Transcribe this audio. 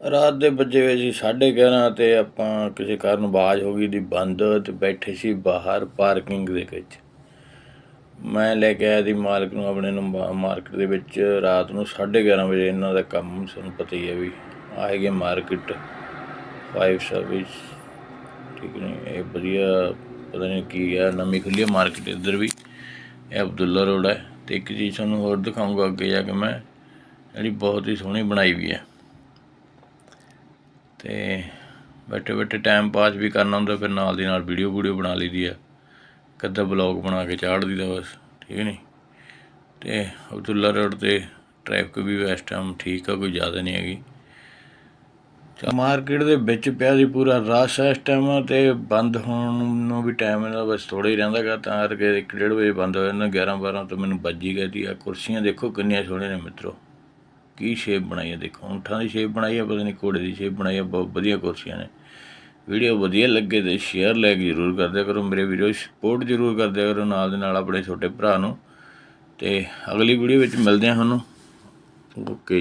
ਰਾਤ ਦੇ ਵੱਜੇ ਹੋਏ ਜੀ 11:30 ਤੇ ਆਪਾਂ ਕਿਸੇ ਕਾਰਨ ਆਵਾਜ਼ ਹੋ ਗਈ ਦੀ ਬੰਦ ਤੇ ਬੈਠੇ ਸੀ ਬਾਹਰ ਪਾਰਕਿੰਗ ਦੇ ਵਿੱਚ। ਮੈਂ ਲੈ ਕੇ ਆਇਆ ਦੀ ਮਾਲਕ ਨੂੰ ਆਪਣੇ ਨੂੰ ਮਾਰਕੀਟ ਦੇ ਵਿੱਚ ਰਾਤ ਨੂੰ 11:30 ਵਜੇ ਇਹਨਾਂ ਦਾ ਕੰਮ, ਤੁਹਾਨੂੰ ਪਤਾ ਹੀ ਹੈ ਵੀ ਆਏਗੇ ਮਾਰਕੀਟ ਫਾਈਵ ਸਰਵਿਸ ਠੀਕ ਨਹੀਂ, ਇਹ ਵਧੀਆ ਪਤਾ ਨਹੀਂ ਕੀ ਹੈ, ਨਵੀਂ ਖੁੱਲੀ ਹੈ ਮਾਰਕੀਟ ਇੱਧਰ ਵੀ, ਇਹ ਅਬਦੁੱਲਾ ਰੋਡ ਹੈ ਤੇ ਇੱਕ ਚੀਜ਼ ਤੁਹਾਨੂੰ ਹੋਰ ਦਿਖਾਊਂਗਾ ਅੱਗੇ ਜਾ ਕੇ ਮੈਂ, ਜਿਹੜੀ ਬਹੁਤ ਹੀ ਸੋਹਣੀ ਬਣਾਈ ਵੀ ਹੈ। ਅਤੇ ਬੈਠੇ ਬੈਠੇ ਟਾਈਮ ਪਾਸ ਵੀ ਕਰਨਾ ਹੁੰਦਾ, ਫਿਰ ਨਾਲ ਦੀ ਨਾਲ ਵੀਡੀਓ ਵੂਡੀਓ ਬਣਾ ਲਈ ਦੀ ਆ ਅੱਧਾ ਬਲੌਗ ਬਣਾ ਕੇ ਚਾੜ ਦਈਦਾ ਬਸ, ਠੀਕ ਨਹੀਂ ਅਤੇ ਅਬਦੁੱਲਾ ਰੋਡ ਤੇ ਟ੍ਰੈਫਿਕ ਵੀ ਇਸ ਟਾਈਮ ਠੀਕ ਆ, ਕੋਈ ਜ਼ਿਆਦਾ ਨਹੀਂ ਹੈਗੀ। ਮਾਰਕੀਟ ਦੇ ਵਿੱਚ ਪਿਆ ਸੀ ਪੂਰਾ ਰਸ਼ ਇਸ ਟਾਈਮ ਤੇ ਬੰਦ ਹੋਣ ਨੂੰ ਵੀ ਟਾਈਮ ਇਹਦਾ ਬਸ ਥੋੜਾ ਹੀ ਰਹਿੰਦਾ ਗਾ, ਤਾਂ ਕਰਕੇ 1:30 ਵਜੇ ਬੰਦ ਹੋ ਜਾਂਦਾ 11 12 ਤੋਂ ਮੈਨੂੰ ਵੱਜੀ ਗਈ ਦੀ ਆ ਕੁਰਸੀਆਂ ਦੇਖੋ ਕਿੰਨੀਆਂ ਸੋਹਣੀਆਂ ਨੇ ਮਿੱਤਰੋ। ਕੀ ਸ਼ੇਪ ਬਣਾਈ ਹੈ ਦੇਖੋ ਉਂਠਾਂ ਦੀ ਸ਼ੇਪ ਬਣਾਈ ਹੈ ਪਤਾ ਨਹੀਂ ਘੋੜੇ ਦੀ ਸ਼ੇਪ ਬਣਾਈ ਹੈ ਬਹੁਤ ਵਧੀਆ ਕੁਰਸੀਆਂ ਨੇ। ਵੀਡੀਓ ਵਧੀਆ ਲੱਗੇ ਤੇ ਸ਼ੇਅਰ ਲਾਈਕ ਜ਼ਰੂਰ ਕਰ ਕਰੋ। ਮੇਰੇ ਵੀਡੀਓ ਸਪੋਰਟ ਜ਼ਰੂਰ ਕਰ ਕਰੋ ਨਾਲ ਦੇ ਨਾਲ ਆਪਣੇ ਛੋਟੇ ਭਰਾ ਨੂੰ। ਤੇ ਅਗਲੀ ਵੀਡੀਓ ਵਿੱਚ ਮਿਲਦੇ ਹਾਂ ਤੁਹਾਨੂੰ। ਓਕੇ